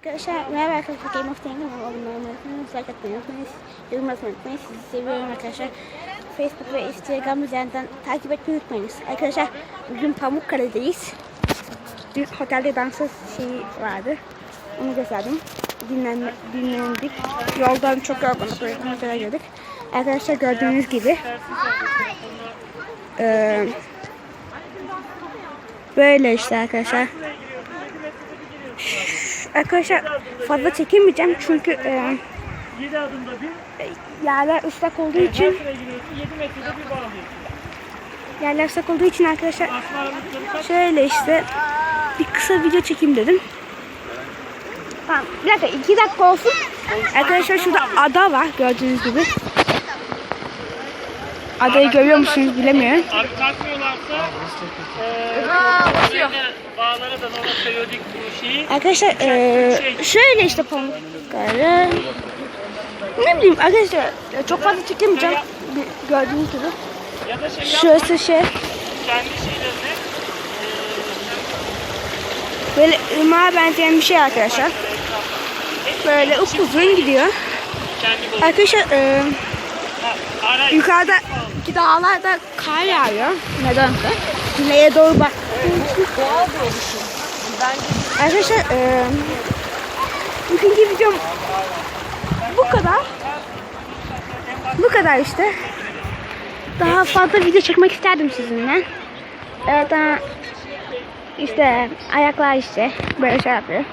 Arkadaşlar merhaba arkadaşlar Game of Thrones'un abone olmayı unutmayın. Like atmayı unutmayın. Yorum atmayı unutmayın. Sizi seviyorum arkadaşlar. Facebook ve Instagram üzerinden takip etmeyi unutmayınız. Arkadaşlar bugün Pamukkale'deyiz. Bir otelde dansöz şeyi vardı. Onu gösterdim. Dinlenme, dinlendik. Yoldan çok yorgunluk. Böyle otele geldik. Arkadaşlar gördüğünüz gibi. Böyle işte arkadaşlar. Arkadaşlar fazla çekemeyeceğim çünkü e, 7 adımda bir, yerler ıslak olduğu için her sıra giriyorsun, 7 metrede bir bağlıyorsun. yerler ıslak olduğu için arkadaşlar şöyle işte bir kısa video çekeyim dedim. Tamam bir dakika iki dakika olsun. Arkadaşlar şurada ada var gördüğünüz gibi. Adayı görüyor musunuz bilemiyorum. Abi kalkmıyorlarsa eee bağlara da normal periyodik bu şeyi Arkadaşlar eee şöyle işte pamukkale. Ne bileyim arkadaşlar e, çok fazla çekemeyeceğim. Bir- Gördüğünüz gibi. ya da şey Şurası şey kendi şeylerini böyle ırmağa benzeyen bir şey arkadaşlar. Böyle upuzun gidiyor. Arkadaşlar e, Ha, ara yukarıdaki dağlarda kar yağıyor. Nedense. Güneye doğru bak. Arkadaşlar e, bugünkü videom bu kadar. Bu kadar işte. Daha fazla video çekmek isterdim sizinle. Evet ama işte ayaklar işte böyle şey yapıyor.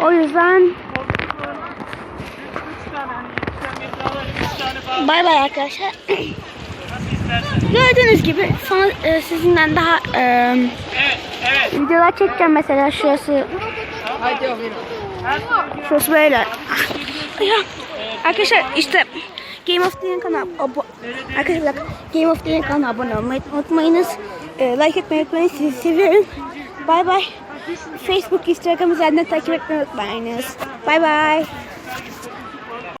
O yüzden bay bay arkadaşlar. Gördüğünüz gibi sonra e, sizinle daha e, Evet, evet. videolar çekeceğim mesela şurası şurası böyle. Arkadaşlar işte Game of Thrones kanalına arkadaşlar. Game of Thrones kanalına abone olmayı unutmayınız. E, like etmeyi unutmayın. Sizi seviyorum. Bay bay. Facebook, Instagram üzerinden takip etmeyi unutmayınız. Bay bay.